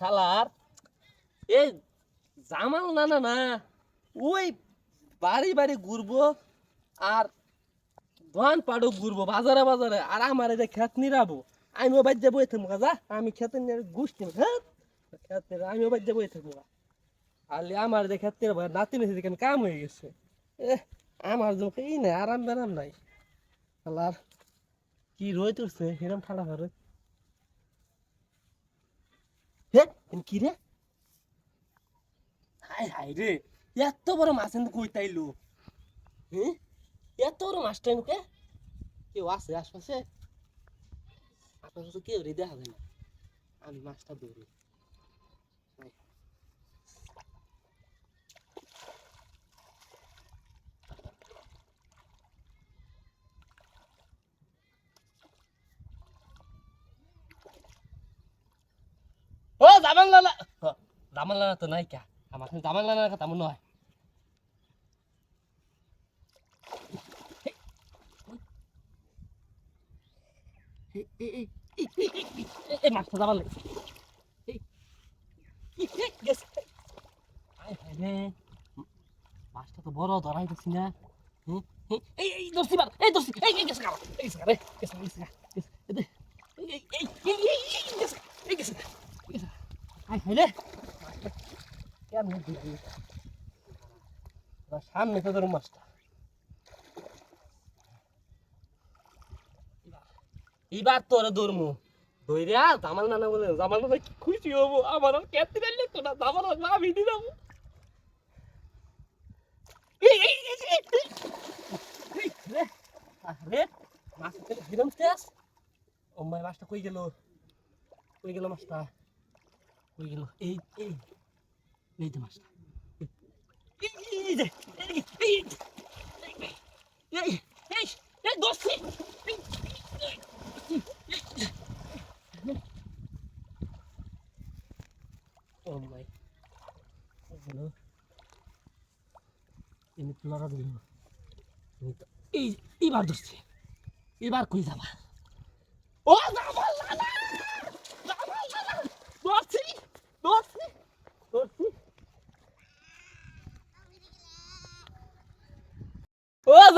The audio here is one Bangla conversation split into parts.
শালার। এই জামাল না না না ওই বাড়ি বাড়ি ঘুরবো আর ধান পাড়ো ঘুরবো বাজারে বাজারে, আর আমার যে খেত নিরাবো। আমিও বাদ যাব এতে মুখা যা, আমি খেতে নিয়ে গোষ্ঠী হ্যাঁ? খেত নিয়ে আমিও বাদ যাব এতে মুখা আলে আমার যে খেত নিয়ে নাতি মেসে দেখেন কাম হয়ে গেছে। এ আমার মুখে এই নাই, আরাম বেরাম নাই। শালার, কি রয়ে তুলছে হিরাম ঠান্ডা ঘরে হে কি রে? হাই হাই রে, এত বড় মাছ এনে কই তাইলো? হ্যাঁ এত বড় মাছটা কে? কেউ আছে আশপাশে? আশপাশে কেউ রে দেখা যায় না। আমি মাছটা ধরি। দামান লানা দামান লানা তো নাই কা আমার দামান লানার কথা মনে হয় মাছটা তো বড় ধরাই দিছি না এই দর্শি বার এই দর্শি এই গেছে এই গেছে এই গেছে এই গেছে এই গেছে সামনে তো মাছটা। এবার তোরা ধরমু। ধরে নানা বলে জামাল নানা খুশি হব? আমার আর তো না আমি দিয়ে যাব এই, এই, এই, এই, এই, এই, রে, আরে, মাছ থেকে শেষ। মাছটা কই গেল? কই গেল মাছটা? ওই গেল এই এই এই তো মাছটা Oh my. Hello. Ini telur apa ini? Ini, ini baru sih. Ini baru kuih sama. Oh, sama.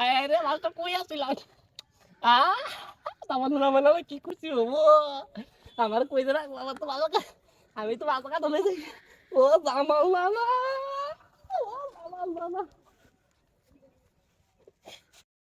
আয় রে মাছটা কই আছিল আ? জামাল লালা মানে কি খুশি হব আমার কই রাখব আমার তো ভালো আমি তো ভালো কথা বলেছি ও জামাল লালা ও জামাল লালা